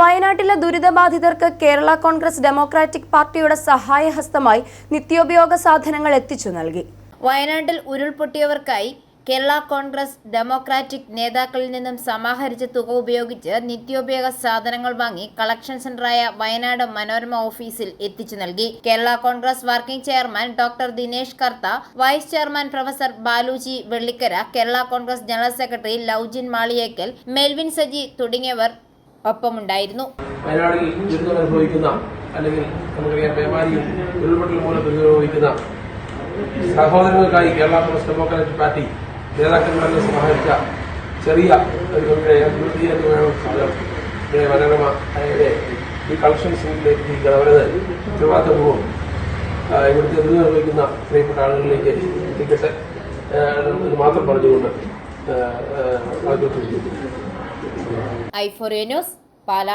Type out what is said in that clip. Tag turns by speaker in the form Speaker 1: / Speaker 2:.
Speaker 1: വയനാട്ടിലെ ദുരിതബാധിതർക്ക് കേരള കോൺഗ്രസ് ഡെമോക്രാറ്റിക് പാർട്ടിയുടെ സഹായഹസ്തമായി നിത്യോപയോഗ സാധനങ്ങൾ എത്തിച്ചു നൽകി.
Speaker 2: വയനാട്ടിൽ ഉരുൾപൊട്ടിയവർക്കായി കേരള കോൺഗ്രസ് ഡെമോക്രാറ്റിക് നേതാക്കളിൽ നിന്നും സമാഹരിച്ച തുക ഉപയോഗിച്ച് നിത്യോപയോഗ സാധനങ്ങൾ വാങ്ങി കളക്ഷൻ സെന്ററായ വയനാട് മനോരമ ഓഫീസിൽ എത്തിച്ചു നൽകി. Kerala Congress working chairman doctor Dinesh Kartha vice chairman professor Baluji Vellikkara Kerala Congress general secretary Loujin Maliyekkal Melvin Saji തുടങ്ങിയവർ ഒപ്പമുണ്ടായിരുന്നു.
Speaker 3: വയനാടിൽ ദുരിതം അനുഭവിക്കുന്ന അല്ലെങ്കിൽ നമുക്കറിയാം പേമാരിയും ഉരുൾപൊട്ടൽ മൂലം ദുരിതം അനുഭവിക്കുന്ന സഹോദരങ്ങൾക്കായി കേരള കോൺഗ്രസ് ഡെമോക്രാറ്റിക് പാർട്ടി നേതാക്കന്മാരെ സഹായിച്ച ചെറിയ ഒരു മനോരമ ഈ കളക്ഷൻസിലേക്ക് അവരത് ഉത്തരവാദിത്തപൂർവം ഇവിടുത്തെ ദുരിതം അനുഭവിക്കുന്ന പ്രിയപ്പെട്ട ആളുകളിലേക്ക് എത്തിക്കട്ടെ മാത്രം പറഞ്ഞുകൊണ്ട് ആ, ആ, ആദ്യത്തെ
Speaker 2: ഐഫോറിയ ന്യൂസ് പാല